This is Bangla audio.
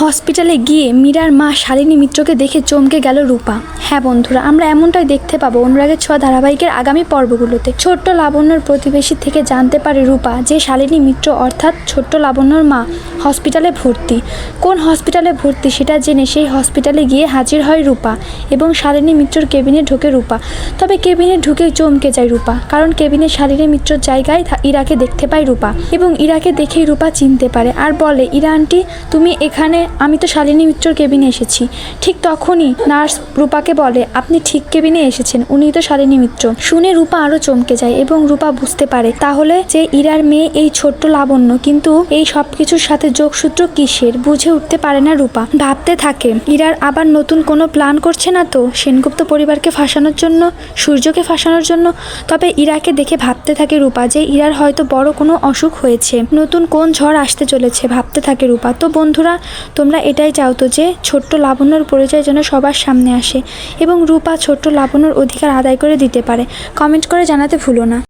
হসপিটালে গিয়ে মীরার মা শালিনী মিত্রকে দেখে চমকে গেল রূপা। হ্যাঁ বন্ধুরা, আমরা এমনটাই দেখতে পাবো অনুরাগের ছোঁয়া ধারাবাহিকের আগামী পর্বগুলোতে। ছোট্ট লাবণ্যর প্রতিবেশী থেকে জানতে পারে রূপা যে শালিনী মিত্র অর্থাৎ ছোট্ট লাবণ্যর মা হসপিটালে ভর্তি। কোন হসপিটালে ভর্তি সেটা জেনে সেই হসপিটালে গিয়ে হাজির হয় রূপা এবং শালিনী মিত্রর কেবিনে ঢোকে রূপা। তবে কেবিনে ঢুকে চমকে যায় রূপা, কারণ কেবিনে শালিনী মিত্রর জায়গায় ইরাকে দেখতে পায় রূপা এবং ইরাকে দেখেই রূপা চিনতে পারে আর বলে, ইরা আন্টি, তুমি এখানে, আমি তো শালিনী মিত্রর কেবিনে এসেছি। ঠিক তখনই নার্স রূপাকে বলে, আপনি ঠিক কেবিনে এসেছেন উনি তো শালিনী মিত্র। শুনে রূপা আরও চমকে যায় এবং রূপা বুঝতে পারে, তাহলে যে ইরার মেয়ে এই ছোট্ট লাবণ্য, কিন্তু এই সব কিছুর সাথে যোগসূত্র কিসের বুঝে উঠতে পারে না রূপা। ভাবতে থাকে, ইরার আবার নতুন কোনো প্ল্যান করছে না তো? সেনগুপ্ত পরিবারকে ফাঁসানোর জন্য, সূর্যকে ফাঁসানোর জন্য? তবে ইরাকে দেখে ভাবতে থাকে রূপা যে ইরার হয়তো বড় কোনো অসুখ হয়েছে। নতুন কোন ঝড় আসতে চলেছে, ভাবতে থাকে রূপা। তো বন্ধুরা, তোমরা এটাই চাও তো যে, ছোট্ট লাবণ্যর পরিচয় যেন সবার সামনে আসে এবং রূপা ছোট্ট লাবণ্যর অধিকার আদায় করে দিতে পারে। কমেন্ট করে জানাতে ভুলো না।